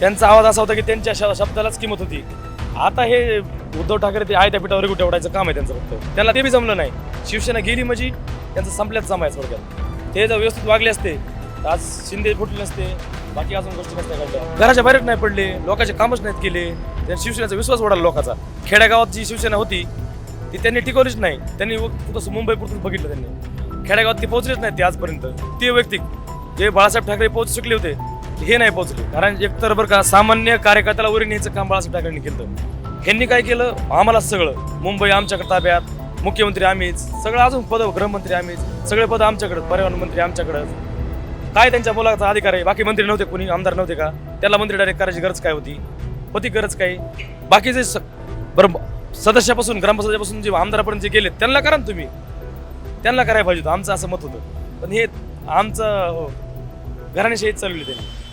त्यांचा आवाज असा होता की त्यांच्या श- शब्दालाच किंमत होती. आता हे उद्धव ठाकरे ते आयत्या पिठावर कुठे काम आहे त्यांचं फक्त. त्यांना ते बी जमलं नाही. शिवसेना गेली म्हणजे त्यांचं संपल्याच जमायचं थोडक्यात. ते जर व्यवस्थित वागले असते तर आज शिंदे फुटले नसते बाकी अजून गोष्टी नसत्या घडल्या. घराच्या बाहेर नाही पडले लोकांचे कामच नाहीत केले. त्यांनी शिवसेनेचा विश्वास वाढला लोकांचा. खेड्यागावात जी शिवसेना होती ती त्यांनी टिकवलीच नाही. त्यांनी तसं मुंबई पुरतून बघितलं त्यांनी. खेड्यागावात ती पोहोचलेच नाही ते आजपर्यंत. ते वैयक्तिक. जे बाळासाहेब ठाकरे पोहोचू शकले होते हे नाही पोहोचले. कारण एकतर बरं का सामान्य कार्यकर्त्याला वरी न्यायचं काम बाळासाहेब ठाकरेंनी केलं ह्यांनी काय केलं? आम्हाला सगळं. मुंबई आमच्याकडे ताब्यात मुख्यमंत्री आम्हीच सगळं अजून पद गृहमंत्री आम्हीच सगळे पद आमच्याकडे पर्यावरण मंत्री आमच्याकडं. काय त्यांच्या मुलाचा अधिकार आहे? बाकी मंत्री नव्हते कोणी आमदार नव्हते का? त्याला मंत्री डायरेक्ट करायची गरज काय होती? होती गरज काय? बाकीचे स- बरं सदस्यापासून ग्रामसदस्यापासून जे आमदारापर्यंत जे गेले त्यांना करा ना तुम्ही. त्यांना करायला पाहिजे होतं. आमचं असं मत होतं. पण हे आमचं हो, घराण्याशाहीच चालवली त्यांनी